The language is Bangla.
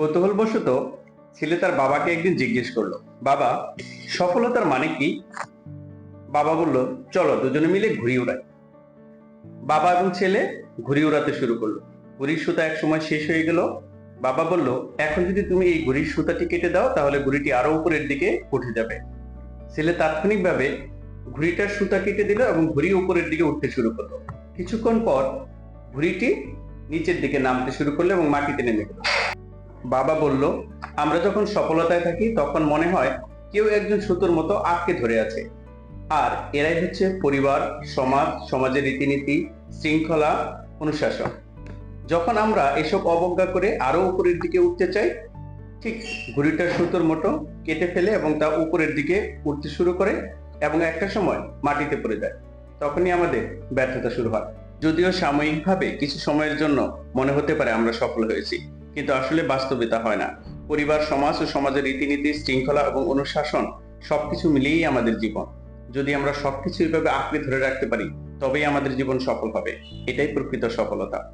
কৌতূহলবশত ছেলে তার বাবাকে একদিন জিজ্ঞেস করল, বাবা, সফলতার মানে কি? বাবা বলল, চলো দুজনে মিলে ঘুড়ি উড়াই। বাবা এবং ছেলে ঘুড়ি উড়াতে শুরু করল। ঘুড়ির সুতা এক সময় শেষ হয়ে গেল। বাবা বলল, এখন যদি তুমি এই ঘুড়ির সুতাটি কেটে দাও, তাহলে ঘুড়িটি আরও উপরের দিকে উঠে যাবে। ছেলে তাৎক্ষণিকভাবে ঘুড়িটার সুতা কেটে দিল এবং ঘুড়ি উপরের দিকে উঠতে শুরু করল। কিছুক্ষণ পর ঘুড়িটি নিচের দিকে নামতে শুরু করল এবং মাটিতে নেমে গেল। বাবা বলল, আমরা যখন সফলতায় থাকি, তখন মনে হয় কেউ একজন সুতোর মতো আটকে ধরে আছে। আর এরাই হচ্ছে পরিবার, সমাজ, সমাজের রীতিনীতি, শৃঙ্খলা, অনুশাসন। যখন আমরা এসব অবজ্ঞা করে আরও উপরের দিকে উঠতে চাই, ঠিক ঘুড়িটা সুতোর মতো কেটে ফেলে এবং তা উপরের দিকে উঠতে শুরু করে এবং একটা সময় মাটিতে পড়ে যায়, তখনই আমাদের ব্যর্থতা শুরু হয়। যদিও সাময়িকভাবে কিছু সময়ের জন্য মনে হতে পারে আমরা সফল হয়েছি। কিন্তু আসলে বাস্তবে তা হয় না। পরিবার, সমাজ ও সমাজের রীতিনীতি, শৃঙ্খলা এবং অনুশাসন সবকিছু মিলিয়েই আমাদের জীবন। যদি আমরা সবকিছু এভাবে আঁকড়ে ধরে রাখতে পারি, তবেই আমাদের জীবন সফল হবে। এটাই প্রকৃত সফলতা।